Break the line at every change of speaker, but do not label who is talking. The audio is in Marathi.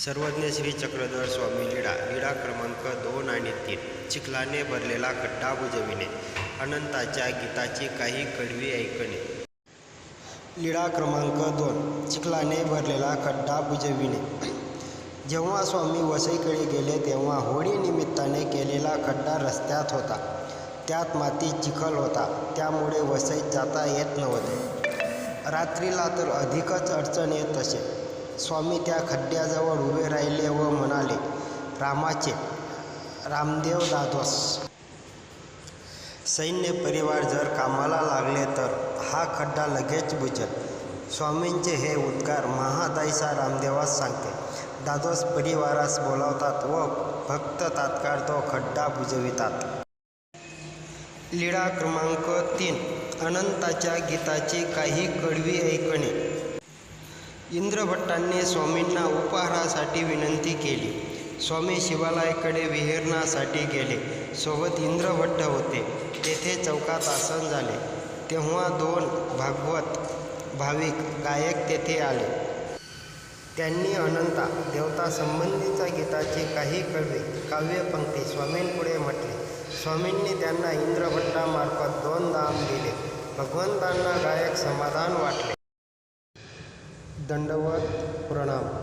सर्वज्ञ श्री चक्रधर स्वामी लीळा लीळा क्रमांक दोन आणि तीन. चिखलाने भरलेला खड्डा बुजविणे अनंताच्या गीताची काही कडवी ऐकणे. लीळा क्रमांक दोन. चिखलाने भरलेला खड्डा बुजविणे जेव्हा स्वामी वसईकडे गेले तेव्हा होळी निमित्ताने केलेला खड्डा रस्त्यात होता. त्यात माती चिखल होता. त्यामुळे वसईत जाता येत नव्हते. रात्रीला तर अधिकच अडचण येत असे. स्वामी त्या खड्ड्याजवळ उभे राहिले व म्हणाले रामाचे रामदेव दादोस सैन्य परिवार जर कामाला लागले तर हा खड्डा लगेच बुजेल. स्वामींचे हे उद्गार महादाईसा रामदेवास सांगते. दादोस परिवारास बोलावतात व भक्त तात्काळ तो खड्डा बुजवितात. लीळा क्रमांक तीन अनंताच्या गीताची काही कडवी ऐकणे. इंद्रभट्टांनी स्वामींना उपहारासाठी विनंती केली. स्वामी शिवालयाकडे विहरणासाठी गेले. सोबत इंद्रभट्ट होते. तेथे चौकात आसन झाले. तेव्हा दोन भागवत भाविक गायक तेथे आले. त्यांनी अनंता देवता संबंधीच्या गीताची काही कडवी काव्यपंक्ती स्वामींपुढे म्हटले. स्वामींनी त्यांना इंद्रभट्टामार्फत दोन दाम दिले. भगवंतांना गायक समाधान वाटले. दंडवत प्रणाम.